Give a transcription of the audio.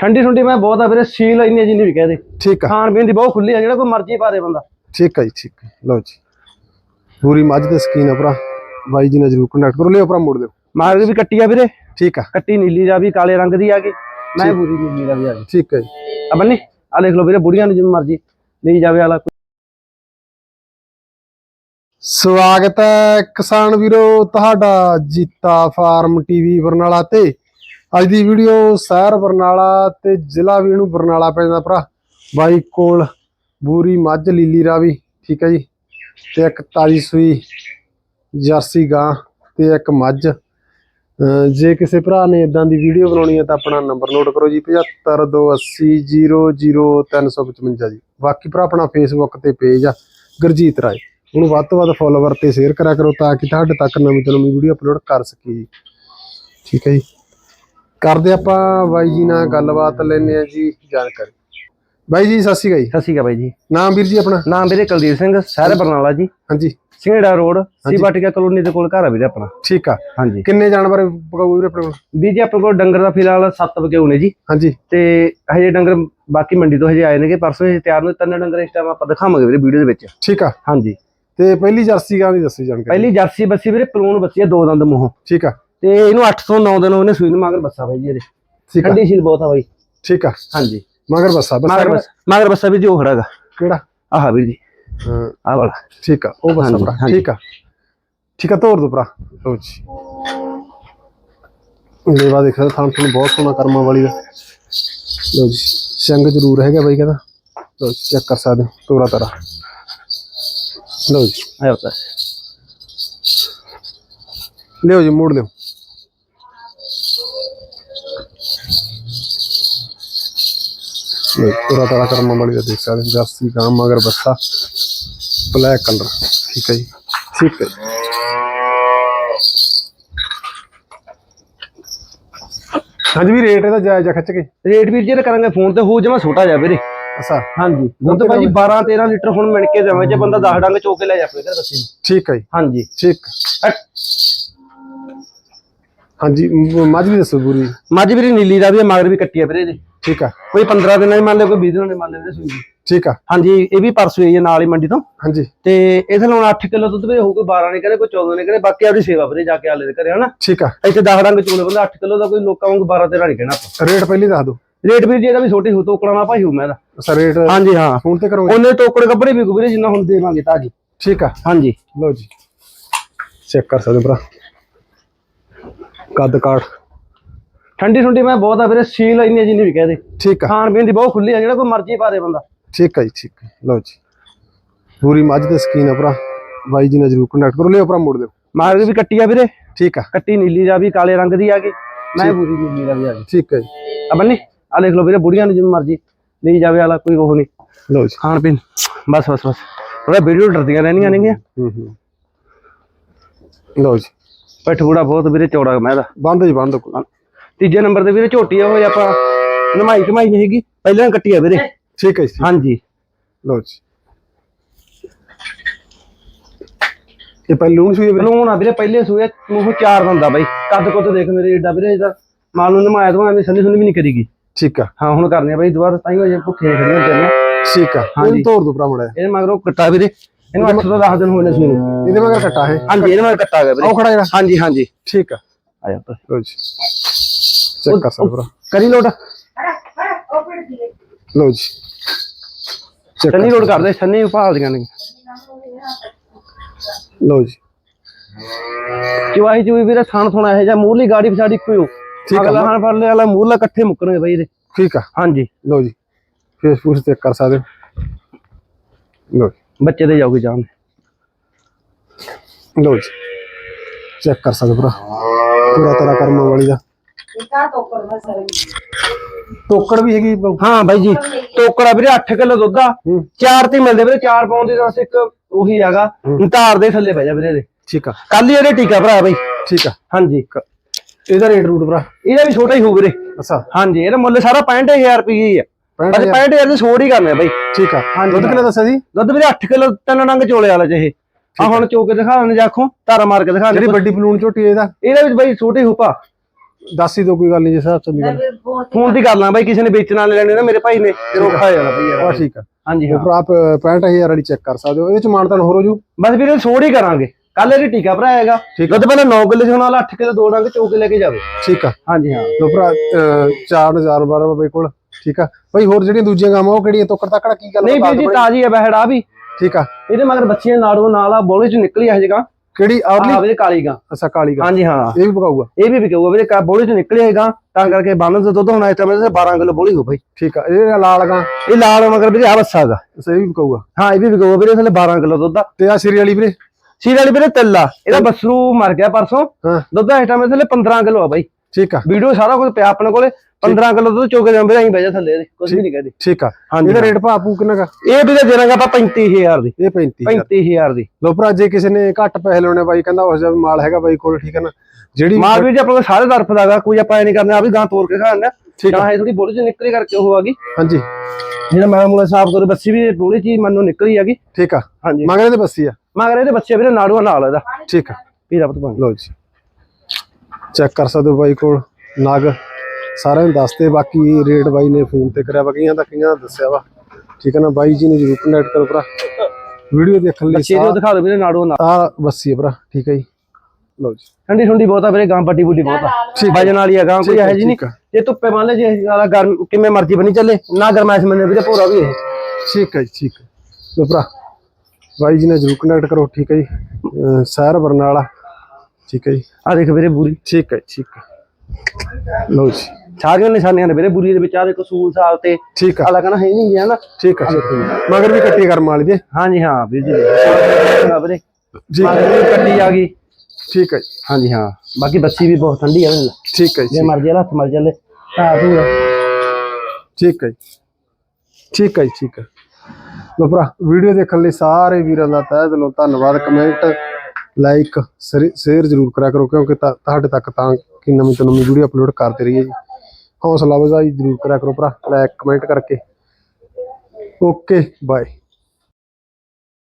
ਠੰਡੀ ਠੰਡੀ ਮੈਂ ਬਹੁਤ ਆ ਵੀਰੇ ਸੀਲ ਇੰਨੀ ਜਿੰਨੀ ਵੀ ਕਹਦੇ ਠੀਕ ਆ। ਖਾਣ ਪੀਣ ਦੀ ਬਹੁਤ ਖੁੱਲੀ ਆ ਜਿਹੜਾ ਕੋਈ ਮਰਜ਼ੀ ਪਾ ਦੇ ਬੰਦਾ। ਠੀਕ ਆ ਜੀ ਠੀਕ ਆ। ਲਓ ਜੀ। ਪੂਰੀ ਮੱਝ ਦੇ ਸਕੀਨ ਆ ਭਰਾ। ਬਾਈ ਜੀ ਨਾਲ ਜਰੂਰ ਕੰਟੈਕਟ ਕਰੋ। ਲਿਓ ਭਰਾ ਮੋੜ ਦਿਓ। ਮਾਰ ਵੀ ਕੱਟੀ ਆ ਵੀਰੇ। ਠੀਕ ਆ। ਕੱਟੀ ਨੀਲੀ ਦਾ ਵੀ ਕਾਲੇ ਰੰਗ ਦੀ ਆ ਗਈ। ਮੈਂ ਪੂਰੀ ਨੀਲੀ ਦਾ ਵੀ ਆ ਗਈ। ਠੀਕ ਆ ਜੀ। ਆ ਬੰਨੀ ਆ ਲਿਖ ਲਓ ਵੀਰੇ ਬੁੜੀਆਂ ਨੂੰ ਜਿਵੇਂ ਮਰਜ਼ੀ ਲਈ ਜਾਵੇ ਵਾਲਾ ਸਵਾਗਤ ਹੈ ਕਿਸਾਨ ਵੀਰੋ ਤੁਹਾਡਾ ਜੀਤਾ ਫਾਰਮ ਟੀਵੀ ਬਰਨਾਲਾ ਤੇ। ਅੱਜ ਦੀ ਵੀਡੀਓ ਸ਼ਹਿਰ ਬਰਨਾਲਾ ਤੇ ਜ਼ਿਲ੍ਹਾ ਵੀ ਇਹਨੂੰ ਬਰਨਾਲਾ ਪੈਂਦਾ ਭਰਾ। ਬਾਈ ਕੋਲ ਬੂਰੀ ਮੱਝ, ਲੀਲੀ ਰਾਵੀ, ਠੀਕ ਹੈ ਜੀ। ਤੇ ਇੱਕ ਤਾਜੀ ਸੂਈ ਜਰਸੀ ਗਾਂ ਤੇ ਇੱਕ ਮੱਝ। ਅਹ ਜੇ ਕਿਸੇ ਭਰਾ ਨੇ ਇਦਾਂ ਦੀ ਵੀਡੀਓ ਬਣਾਉਣੀ ਹੈ ਤਾਂ ਆਪਣਾ ਨੰਬਰ ਨੋਟ ਕਰੋ ਜੀ 7528000355 ਜੀ। ਬਾਕੀ ਭਰਾ ਆਪਣਾ ਫੇਸਬੁੱਕ ਤੇ ਪੇਜ ਆ, ਗੁਰਜੀਤ ਰਾਏ। ਉਹਨੂੰ ਵੱਧ ਤੋਂ ਵੱਧ ਫੋਲੋਵਰ ਤੇ ਸ਼ੇਅਰ ਕਰਿਆ ਕਰੋ ਤਾਂ ਕਿ ਤੁਹਾਡੇ ਤੱਕ ਨਵੀਂ ਤੋਂ ਨਵੀਂ ਵੀਡੀਓ ਅਪਲੋਡ ਕਰ ਸਕੀਏ ਜੀ। ਠੀਕ ਹੈ ਜੀ। ਕਰਦੇ ਆਪਾਂ ਬਾਈ ਜੀ ਨਾਲ ਗੱਲਬਾਤ ਲੈਣੇ ਆ ਜੀ ਜਾਣਕਾਰੀ। ਬਾਈ ਜੀ ਸਤਿ ਸ਼੍ਰੀ ਅਕਾਲ ਜੀ। ਸਤਿ ਸ਼੍ਰੀ ਅਕਾਲ ਬਾਈ ਜੀ। ਨਾਮ ਵੀਰ ਜੀ ਆਪਣਾ? ਨਾਮ ਵੀਰੇ ਕੁਲਦੀਪ ਸਿੰਘ ਸ਼ਹਿਰ ਬਰਨਾਲਾ ਜੀ। ਹਾਂਜੀ। ਸਿੰਘੜਾ ਰੋਡ ਸੀ ਬਾਟਿਕਾ ਕਲੋਨੀ ਦੇ ਕੋਲ ਘਰ ਆ ਵੀਰੇ ਆਪਣਾ। ਠੀਕ ਆ। ਹਾਂਜੀ। ਕਿੰਨੇ ਜਾਨਵਰ ਪਕਾਊ ਵੀਰ ਆਪਣੇ ਕੋਲ? ਵੀ ਜੀ ਆਪਣੇ ਕੋਲ ਡੰਗਰ ਦਾ ਫਿਲਹਾਲ 7 ਵਜੇ ਹੋਣੇ ਜੀ। ਹਾਂਜੀ। ਤੇ ਹਜੇ ਡੰਗਰ ਬਾਕੀ ਮੰਡੀ ਤੋਂ ਹਜੇ ਆਏ ਨੇਗੇ ਪਰਸੋਂ ਹਜੇ ਤਿਆਰ ਨੇ ਤਿੰਨ ਡੰਗਰ ਇਸ ਟਾਈਮ ਆਪਾਂ ਦਿਖਾਵਾਂਗੇ ਵੀਰੇ ਵੀਡੀਓ ਦੇ ਵਿੱਚ। ਠੀਕ ਆ। ਹਾਂਜੀ। ਤੇ ਪਹਿਲੀ ਜਰਸੀ ਗਾਂ ਦੀ ਦੱਸੀ ਜਾਣਕਾਰੀ। ਪਹਿਲੀ ਜਰਸੀ ਬੱਸੀ ਵੀਰੇ ਪਲੂਣ ਬੱਸੀ ਆ ਦੋ ਦੰਦ ਮੂੰਹੋਂ। ਠੀਕ ਆ। ਤੇ ਇਹਨੂੰ 809 ਦਿਨ ਉਹਨੇ ਸੂਈ ਨੂੰ ਮਗਰ ਬੱਸਾ ਬਾਈ ਜੀ ਇਹਦੇ। ਠੀਕ ਆ। ਠੰਡੀ ਸੀਲ ਬਹੁਤ ਆ ਬਾਈ। ਠੀਕ ਆ। ਹਾਂਜੀ। ਮਗਰ ਬੱਸਾ ਬੱਸਾ ਮਗਰ ਬੱਸ ਮਗਰ ਬੱਸਾ ਵੀ ਜੀ ਉਹ ਖੜਾਗਾ। ਕਿਹੜਾ? ਆਹ ਵੀਰ ਜੀ। ਹਾਂ, ਆਹ ਵਾਲਾ। ਠੀਕ ਆ ਉਹ ਬੱਸਾ ਭਰਾ। ਠੀਕ ਆ। ਠੀਕ ਆ ਤੋਰ ਦੋ ਭਰਾ। ਲਓ ਜੀ। ਲੇਵਾ ਦੇਖੋ ਥਾਂ ਤੁਹਾਨੂੰ ਬਹੁਤ ਸੋਹਣਾ ਕਰਮਾਂ ਵਾਲੀ ਦਾ। ਲਓ ਜੀ ਸਿੰਘ ਜ਼ਰੂਰ ਹੈਗਾ ਬਾਈ ਕਹਿੰਦਾ। ਲਓ ਚੈੱਕ ਕਰ ਸਕਦੇ ਹੋ ਤੋਰਾ ਤਰਾ। ਲਓ ਜੀ। ਆਇਆ ਹੁੰਦਾ ਲਿਓ ਜੀ ਮੋੜ ਲਿਓ। ਕਰਮਾਂ ਵਾਲੀ ਦਾ ਦੇਖ ਸਕਦੇ ਹੋ ਜਰਸੀ ਗਾਂ ਮਗਰ ਬੱਸਾ ਬਲੈਕ ਕਲਰ ਠੀਕ ਹੈ ਜੀ ਠੀਕ ਹੈ ਜੀ। ਹਾਂਜੀ ਵੀ ਰੇਟ ਇਹਦਾ ਜਾਇਜ਼ ਆ ਖਿੱਚ ਕੇ। ਰੇਟ ਵੀਰ ਜੀ ਕਰਾਂਗੇ ਫੋਨ ਤੇ ਹੋ ਜਮਾ ਛੋਟਾ ਜਾ ਵੀਰੇ। ਅੱਛਾ। ਹਾਂਜੀ। ਦੁੱਧ ਭਾਜੀ 12 13 ਲੀਟਰ ਹੁਣ ਮਿਣ ਕੇ ਦੇਵਾਂ ਜੇ ਬੰਦਾ 10 ਡੰਗ ਚੋ ਕੇ ਲੈ ਜਾਵੇ ਇਧਰ ਨੂੰ। ਠੀਕ ਹੈ ਜੀ। ਹਾਂਜੀ। ਠੀਕ। ਹਾਂਜੀ ਮੱਝ ਵੀ ਦੱਸੋ ਪੂਰੀ। ਮੱਝ ਵੀਰੇ ਨੀਲੀ ਦਾ ਵੀ ਮਗਰ ਵੀ ਕੱਟੀ ਆ ਵੀਰੇ ਇਹਦੇ। ਠੀਕ ਆ। ਕੋਈ 15 ਦਿਨਾਂ ਦੀ ਮੰਨ ਲਿਓ ਕੋਈ 20 ਦਿਨਾਂ ਦੀ ਮੰਨ ਲਿਓ ਇਹਦੇ ਸੂਈ। ਦੀ। ਠੀਕ ਆ। ਹਾਂਜੀ ਇਹ ਵੀ ਪਰਸੋਂ ਹੈ ਨਾਲ ਹੀ ਮੰਡੀ ਤੋਂ। ਹਾਂਜੀ। ਤੇ ਇਹਦੇ ਨਾਲ 8 ਕਿਲੋ ਦੁੱਧ ਵੀਰੇ ਹੋਊ ਕੋਈ 12 ਨਹੀਂ ਕਰੇ ਕੋਈ 14 ਨਹੀਂ ਕਰੇ ਬਾਕੀ ਆਪਣੀ ਸੇਵਾ ਵੀਰੇ ਜਾ ਕੇ ਆਲੇ ਦੇ ਘਰੇ ਹਨਾ? ਠੀਕ ਆ। ਇੱਥੇ 10 ਡੰਗ ਚੋਲੇ ਬੰਦਾ 8 ਕਿਲੋ ਦਾ ਕੋਈ ਲੋਕਾਂ ਵਾਂਗ 12 13 ਨਹੀਂ ਕਹਿਣਾ ਆਪਾਂ। ਰੇਟ ਪਹਿਲੀ ਦੱਸ ਦਿਓ। ਰੇਟ ਵੀਰ ਜੀ ਇਹਦਾ ਵੀ ਛੋਟੀ ਹੋ ਤੋਕੜਾ ਨਾ ਭਾਈ ਹੋ ਮੈਂ ਦਾ ਅੱਛਾ ਰੇਟ ਹਾਂਜੀ ਹਾਂ। ਫੋਨ ਤੇ ਕਰੋਗੇ ਉਹਨੇ ਤੋਕੜ ਕੱਪੜੇ ਵੀ ਵੀਰੇ ਜਿੰਨਾ ਹੁਣ ਦੇਵਾਂਗੇ ਤਾਜੀ ਠੀਕ ਆ। ਹਾਂਜੀ। ਲਓ ਜੀ। ਚੈੱਕ ਕਰ ਸਕਦੇ ਭਰਾ। ਕੱਦ ਕਾਠ। ਠੰਡੀ ਠੰਡੀ ਮੈਂ ਬਹੁਤ ਆ ਵੀਰੇ ਸੀਲ ਇੰਨੀ ਜਿੰਨੀ ਵੀ ਕਹਦੇ ਠੀਕ ਆ। ਖਾਣ ਪੀਣ ਦੀ ਬਹੁਤ ਖੁੱਲੀ ਆ ਜਿਹੜਾ ਕੋਈ ਮਰਜ਼ੀ ਪਾ ਦੇ ਬੰਦਾ। ਠੀਕ ਆ ਜੀ ਠੀਕ ਆ। ਲਓ ਜੀ। ਪੂਰੀ ਮੱਝ ਦੇ ਸਕੀਨ ਆ ਭਰਾ। ਬਾਈ ਜੀ ਨਾਲ ਜਰੂਰ ਕੰਟੈਕਟ ਕਰੋ। ਲਿਓ ਭਰਾ ਮੋੜ ਦਿਓ। ਮਾਰ ਵੀ ਕੱਟੀ ਆ ਵੀਰੇ। ਠੀਕ ਆ। ਕੱਟੀ ਨੀਲੀ ਦਾ ਵੀ ਕਾਲੇ ਰੰਗ ਦੀ ਆ ਗਈ। ਮੈਂ ਪੂਰੀ ਨੀਲੀ ਦਾ ਵੀ ਆ ਗਈ। ਠੀਕ ਆ ਜੀ। ਆ ਬੰਨੀ ਆ ਲਿਖ ਲਓ ਵੀਰੇ ਬੁੜੀਆਂ ਨੂੰ ਜਿਵੇਂ ਮਰਜ਼ੀ ਲਈ ਜਾਵੇ ਵਾਲਾ ਕੋਈ ਉਹ ਨਹੀਂ। ਲਓ ਜੀ। ਖਾਣ ਪੀਣ। ਬਸ ਬਸ ਬਸ। ਥੋੜਾ ਵੀਡੀਓ ਡਰਦੀਆਂ ਰਹਿਣੀਆਂ ਨੇਗੀਆਂ। ਹੂੰ ਹੂੰ ਲਓ ਜੀ। ਪਿੱਠ ਬੂੜਾ ਬਹੁਤ ਵੀਰੇ ਚੌੜਾ ਮੈਂ ਦਾ ਬੰਦ ਜੀ ਬੰਦ। ਕੋਈ ਤੀਜੇ ਨੰਬਰ ਤੇ ਵੀਰੇ ਝੋਟੀ ਆ ਉਹ ਆਪਾਂ ਨਮਾਈ ਕਮਾਈ ਨਹੀਂ ਹੈਗੀ ਪਹਿਲਾਂ ਕੱਟੀ ਆ ਵੀਰੇ। ਠੀਕ ਹੈ ਜੀ ਹਾਂਜੀ। ਲਓ ਜੀ। ਇਹ ਪਹਿਲੂ ਨੂੰ ਸੂਈ ਵੀਰੇ? ਲੂਣ ਆ ਵੀਰੇ ਪਹਿਲੇ ਸੂਏ ਮੂੰਹ ਚਾਰ ਦੰਦਾ ਬਾਈ। ਕੱਦ ਕੁੱਦ ਦੇਖ ਮੇਰੇ ਏਡਾ ਵੀਰੇ ਇਹਦਾ ਮਾਲ ਨੂੰ ਨਮਾਇਆ ਤੋਂ ਐਵੇਂ ਸੰਨੀ ਸੁਣੀ ਵੀ ਨਹੀਂ ਕਰੀਗੀ। ਠੀਕ ਆ। ਹਾਂ ਹੁਣ ਕਰਨੀ ਆ ਬਾਈ ਦੁਬਾਰਾ ਤਾਂ ਹੀ ਜੇ ਭੁੱਖੇ ਖੜੀਆਂ ਚੱਲਣਾ ਠੀਕ ਆ। ਇਹਨੂੰ ਤੋੜ ਦੋ ਭਰਾ ਮੜਾ ਇਹਦੇ ਮਗਰੋਂ ਕੱਟਾ ਵੀਰੇ। ਇਹਨੂੰ 8 ਤੋਂ 10 ਦਿਨ ਨੇ ਸੂਈ ਨੂੰ। ਇਹਦੇ ਮਗਰ ਕੱਟਾ ਹੈ ਹਾਂਜੀ ਇਹਦੇ ਮਗਰ ਕੱਟਾ ਗਿਆ ਵੀਰੇ। ਆਹ ਖੜਾ ਜਿਹੜਾ ਹਾਂਜੀ ਹਾਂਜੀ। ਠੀਕ ਆ। ਆ ਜਾ। ਲਓ ਜੀ। ਚੈੱਕ ਕਰ ਸਕਦੇ ਭਰਾ ਕਰੀ ਲੋਟ ਲਓ ਜੀ ਚੈੱਕ ਸੰਨੀ ਲੋਡ ਕਰਦੇ ਸੰਨੀ ਭਾਲਦੀਆਂ ਨੇ ਲਓ ਜੀ ਚਵਾਈ ਚੂਈ ਵੀਰੇ ਥਣ ਥੁਣਾ ਇਹ ਜਾਂ ਮੂਰਲੀ ਗਾੜੀ ਪਛਾੜੀ ਇੱਕੋ ਹੀ ਹੋ ਠੀਕ ਆ। ਅਗਲਾ ਹਣ ਫੜ ਲਿਆ ਵਾਲਾ ਮੂਰਲਾ ਇਕੱਠੇ ਮੁੱਕਣਗੇ ਬਾਈ ਇਹਦੇ ਠੀਕ ਆ ਹਾਂਜੀ ਲਓ ਜੀ ਫੇਸਬੁੱਕ ਤੇ ਚੈੱਕ ਕਰ ਸਕਦੇ ਹੋ ਲਓ ਜੀ, ਬੱਚੇ ਦੇ ਜਾਊਗੀ ਜਾਨ ਲਓ ਜੀ ਚੈੱਕ ਕਰ ਸਕਦੇ ਭਰਾ ਪੂਰਾ ਤੇਰਾ ਕਰਮਾਂ ਵਾਲੀ ਦਾ ਟੋਕੜ ਵੀ ਹੈਗੀ ਹਾਂ ਬਾਈ ਜੀ ਟੋਕੜਾ ਵੀਰੇ 8 ਕਿਲੋ ਦੁੱਧ ਆ। ਚਾਰ ਤੇ ਮਿਲਦੇ ਵੀਰੇ ਚਾਰ ਪਾਉਣ ਦੀ ਬਸ ਇੱਕ ਉਹੀ ਹੈਗਾ। ਧਾਰ ਦੇ ਥੱਲੇ ਬਹਿ ਜਾ ਵੀਰੇ ਇਹਦੇ। ਠੀਕ ਆ। ਕੱਲ ਹੀ ਇਹਦੇ ਟੀਕਾ ਭਰਾ ਬਾਈ। ਠੀਕ ਆ। ਹਾਂਜੀ। ਇਹਦਾ ਰੇਟ ਰੂਟ ਭਰਾ। ਇਹਦਾ ਵੀ ਛੋਟਾ ਹੀ ਹੋਊ ਵੀਰੇ। ਅੱਛਾ। ਹਾਂਜੀ ਇਹਦਾ ਮੁੱਲ ਸਾਰਾ 65000 ਰੁਪਏ ਹੀ ਆ। 65 65000 ਦੀ ਛੋੜ ਹੀ ਕਰਨੇ ਬਾਈ। ਠੀਕ ਆ। ਹਾਂਜੀ, ਦੁੱਧ ਕਿੰਨਾ ਦੱਸਿਆ ਜੀ? ਦੁੱਧ ਵੀਰੇ 8 ਕਿਲੋ ਤਿੰਨ ਨੰਗ ਚੋਲੇ ਵਾਲਾ ਜਿਹੇ ਆ। ਹੁਣ ਚੋ ਕੇ ਦਿਖਾ ਦਿੰਦੇ ਜਾਖੋ ਧਾਰਾ ਮਾਰ ਕੇ ਦਿਖਾ ਜਿਹੜੀ ਦਿੰਦੇ ਵੱਡੀ ਬਲੂਨ ਝੋਟੀ ਇਹਦਾ? ਇਹਦੇ ਵਿੱਚ ਬਾਈ ਛੋਟੇ ਹੁਪਾ ਦੱਸ ਹੀ ਦੋ ਕੋਈ ਗੱਲ ਨਹੀਂ ਜਿਸ ਹਿਸਾਬ ਚੰਦੀ ਗੱਲ ਫੋਨ ਦੀ ਕਰ ਲਾਂ ਬਾਈ ਕਿਸੇ ਨੇ ਵੇਚਣ ਵਾਲੇ ਲੈਣੇ ਨਾ ਮੇਰੇ ਭਾਈ ਨੇ ਫਿਰ ਔਖਾ ਹੋ ਜਾਣਾ ਆ ਯਾਰ ਠੀਕ ਆ। ਹਾਂਜੀ ਹਾਂ। ਭਰਾ ਆਪ 65000 ਵਾਲੀ ਚੈੱਕ ਕਰ ਸਕਦੇ ਹੋ। ਇਹਦੇ ਚ ਮਾਨਤਾਨ ਹੋਰ ਹੋ ਜੂ? ਬਸ ਵੀਰੇ ਛੋੜ ਹੀ ਕਰਾਂਗੇ। ਕੱਲ ਇਹ ਟੀਕਾ ਭਰਾਏਗਾ ਠੀਕ ਦੁੱਧ ਪਹਿਲਾਂ 9 ਕਿਲੋ ਚ ਹੁਣ 8 ਕਿਲੋ ਦੋ ਡੰਗ ਚੋ ਕੇ ਲੈ ਕੇ ਜਾਵੇ। ਠੀਕ ਆ। ਹਾਂਜੀ ਹਾਂ। ਲੋ ਭਰਾ 4000 ਬਾਰਾਂ ਬਾਈ ਕੋਲ। ਠੀਕ ਆ। ਬਈ ਹੋਰ ਜਿਹੜੀਆਂ ਦੂਜੀਆਂ ਗਾਵਾਂ ਉਹ ਕਿਹੜੀਆਂ? ਤੋਕੜ ਤੱਕੜ ਕੀ ਗੱਲ ਨਹੀਂ ਵੀਰ ਜੀ ਤਾਜੀ ਹੈ ਬਹਿੜਾ ਵੀ। ਠੀਕ ਆ। ਇਹਦੇ ਮਗਰ ਬੱਚੀਆਂ ਨਾੜੂ ਨਾਲ ਆ ਬੋਲੇ ਚ ਨਿਕਲੀ ਆ ਜਗਾ ਕਿਹੜੀ ਆਰਲੀ ਆ ਵੀਰੇ ਕਾਲੀ ਗਾਂ। ਅੱਛਾ ਕਾਲੀ ਗਾ। ਹਾਂਜੀ ਹਾਂ। ਇਹ ਵੀ ਪਕਾਊਗਾ ਇਹ ਵੀ ਵਿਕੂਗਾ ਵੀਰੇ ਕਾ ਬੋਲੇ ਚ ਨਿਕਲੀ ਹੈਗਾ ਤਾਂ ਕਰਕੇ ਬੰਨ ਦਾ ਦੁੱਧ ਹੁਣ ਇਸ ਟਾਈਮ 12 ਕਿਲੋ ਬੋਲੀ ਹੋ ਬਈ। ਠੀਕ ਆ ਇਹ ਲਾਲ ਗਾ। ਇਹ ਲਾਲ ਮਗਰ ਵੀਰੇ ਆ ਬੱਸਾ ਦਾ ਅੱਛਾ ਇਹ ਵੀ ਪਕਾਊਗਾ ਹਾਂ ਇਹ ਵੀ ਵਿਕੂਗਾ ਵੀਰੇ ਥੱਲੇ 12 ਕਿਲੋ ਦੁੱਧ ਆ। ਤੇ ਆ ਸਿਰੀ ਵਾਲੀ ਵੀਰੇ? ਸੀਰ ਵਾਲੀ ਵੀਰੇ ਤਿੱਲਾ ਇਹਦਾ ਬੱਸਰੂ ਮਰ ਗਿਆ ਪਰਸੋਂ। ਹਾਂ। ਦੁੱਧ ਇਸ ਟਾਈਮ ਥੱਲੇ 15 ਕਿਲੋ ਆ ਬਾਈ। ਠੀਕ ਆ। ਵੀਡੀਓ ਸਾਰਾ ਕੁਝ ਪਿਆ ਆਪਣੇ ਕੋਲੇ। 15 ਕਿਲੋ ਦੁੱਧ ਚੋਕੇ ਜਾਂਦੇ ਅਸੀਂ ਬਹਿ ਜਾ ਥੱਲੇ ਇਹਦੇ ਕੁਝ ਵੀ ਨਹੀਂ ਕਹਦੇ। ਠੀਕ ਆ ਹਾਂਜੀ ਇਹਦਾ ਰੇਟ ਭਾਪੂ ਕਿੰਨਾ ਗਾ ਇਹ ਵੀਰੇ ਦੇਣਾਗਾ ਆਪਾਂ 35000 ਦੀ। ਇਹ 35 35000 ਦੀ। ਲੋ ਭਰਾ ਜੇ ਕਿਸੇ ਨੇ ਘੱਟ ਪੈਸੇ ਲਾਉਣੇ ਬਾਈ ਕਹਿੰਦਾ ਉਸ ਦਾ ਵੀ ਮਾਲ ਹੈਗਾ ਬਾਈ ਕੋਲ ਠੀਕ ਹੈ ਨਾ। ਜਿਹੜੀ ਮਾਲ ਵੀ ਜੇ ਆਪਣੇ ਸਾਰੇ ਤਰਫ ਦਾਗਾ ਕੋਈ ਆਪਾਂ ਇਹ ਨਹੀਂ ਕਰਨਾ ਆ ਵੀ ਗਾਂ ਤੋੜ ਕੇ ਖਾਣਾ ਤਾਂ ਇਹ ਥੋੜੀ ਬੋਲੀ ਚ ਨਿਕਲੀ ਕਰਕੇ ਉਹ ਆ ਗਈ। ਹਾਂਜੀ। ਜਿਹੜਾ ਮੈਂ ਮੂਲੇ ਸਾਫ਼ ਕਰੂ ਬੱਸੀ ਵੀ ਬੋਲੀ ਚੀਜ਼ ਮੰਨੋ ਨਿਕਲੀ ਹੈਗੀ। ਠੀਕ ਆ। ਹਾਂਜੀ। ਮਗਰੇ ਤੇ ਬੱਸੀ ਆ? ਮਗਰ ਇਹਦੇ ਬੱਚੇ ਵੀਰੇ ਨਾੜੂਆ ਨਾਲ ਇਹਦਾ। ਠੀਕ ਆ। ਵੀਰਾ ਪੁੱਤ ਬਣ। ਲੋ ਜੀ। ਚੈੱਕ ਕਰ ਸਕਦੇ ਹੋ ਬਾਈ ਕੋਲ ਨਗ। ਸਾਰਿਆਂ ਨੂੰ ਦੱਸਦੇ ਬਾਕੀ ਰੇਟ ਬਾਈ ਨੇ ਫੋਨ ਤੇ ਕਰਿਆ ਬਾਕੀਆਂ ਦਾ ਕਈਆਂ ਦਾ ਦੱਸਿਆ ਵਾ। ਠੀਕ ਹੈ ਨਾ ਬਾਈ ਜੀ ਨੂੰ ਜਰੂਰ ਕਨੈਕਟ ਕਰੋ ਭਰਾ। ਵੀਡੀਓ ਦੇਖਣ ਲਈ ਬੱਚੇ ਨੂੰ ਦਿਖਾ ਦੋ ਵੀਰੇ ਨਾੜੂਆ ਨਾਲ। ਆ ਬੱਸੀ ਆ ਭਰਾ ਠੀਕ ਹੈ ਜੀ। ਲੋ ਜੀ। ਠੰਡੀ ਠੰਡੀ ਬਹੁਤ ਆ ਵੀਰੇ ਗਾਂ ਪੱਟੀ ਬੁੱਡੀ ਬਹੁਤ ਆ। ਵਜਨ ਵਾਲੀ ਆ ਗਾਂ ਕੋਈ ਇਹੋ ਜੀ ਨਹੀਂ। ਜੇ ਧੁੱਪੇ ਮੰਨ ਲੈ ਜੇ ਜ਼ਿਆਦਾ ਗਰਮ ਕਿਵੇਂ ਮਰਜ਼ੀ ਬਣੀ ਚੱਲੇ। ਨਾ ਗਰਮਾਇਸ਼ ਮੰਨੇ ਵੀਰੇ ਭੋਰਾ ਵੀ ਇਹ। ਠੀਕ ਹੈ ਜੀ ਠੀਕ ਹੈ ਲੋ ਭਰਾ ਬਾਈ ਜੀ ਨਾਲ ਜਰੂਰ ਕਨੈਕਟ ਕਰੋ ਠੀਕ ਹੈ ਜੀ। ਸ਼ਹਿਰ ਬਰਨਾਲਾ ਠੀਕ ਹੈ ਜੀ। ਆ ਦੇਖ ਵੀਰੇ ਬੂਰੀ ਠੀਕ ਹੈ ਠੀਕ ਹੈ ਲੋ ਜੀ। ਸਾਰੀਆਂ ਨਿਸ਼ਾਨੀਆਂ ਨੇ ਵੀਰੇ ਬੂਰੀ ਦੇ ਵਿੱਚ ਆ ਦੇਖੋ ਸੂਲ ਸਾਲ ਤੇ। ਠੀਕ ਆ। ਹੈ ਨਹੀਂ ਗਿਆ ਨਾ। ਠੀਕ ਹੈ ਮਗਰ ਵੀ ਕੱਟੀ ਕਰਮ ਵਾਲੀ ਦੇ ਹਾਂਜੀ ਹਾਂ ਵੀਰ ਜੀ ਵੀਰੇ ਹੈ ਵੀ ਕੱਟੀ ਆ ਗਈ। ਠੀਕ ਹੈ ਜੀ, ਹਾਂਜੀ ਹਾਂ। ਬਾਕੀ ਬੱਚੀ ਵੀ ਬਹੁਤ ਠੰਡੀ ਆ। ਠੀਕ ਹੈ ਜੀ, ਜੇ ਮਰਜ਼ੀ ਹੱਥ ਮਰ ਚੱਲੇ ਹਾਂ ਤੂੰ ਠੀਕ ਹੈ ਜੀ। ਠੀਕ ਹੈ ਜੀ, ਠੀਕ ਹੈ ਲੋ ਭਰਾ ਵੀਡੀਓ ਦੇਖਣ ਲਈ ਸਾਰੇ ਵੀਰਾਂ ਦਾ ਤਹਿ ਦਿਲੋਂ ਧੰਨਵਾਦ। ਕਮੈਂਟ ਲਾਈਕ ਸ਼ੇਅਰ ਜ਼ਰੂਰ ਕਰਿਆ ਕਰੋ ਕਿਉਂਕਿ ਤੁਹਾਡੇ ਤੱਕ ਤਾਂ ਕਿ ਨਵੀਂ ਤੋਂ ਨਵੀਂ ਵੀਡੀਓ ਅਪਲੋਡ ਕਰਦੇ ਰਹੀਏ ਜੀ। ਹੌਸਲਾ ਵਧਾਈ ਜ਼ਰੂਰ ਕਰਿਆ ਕਰੋ ਭਰਾ ਲਾਈਕ ਕਮੈਂਟ ਕਰਕੇ। Okay bye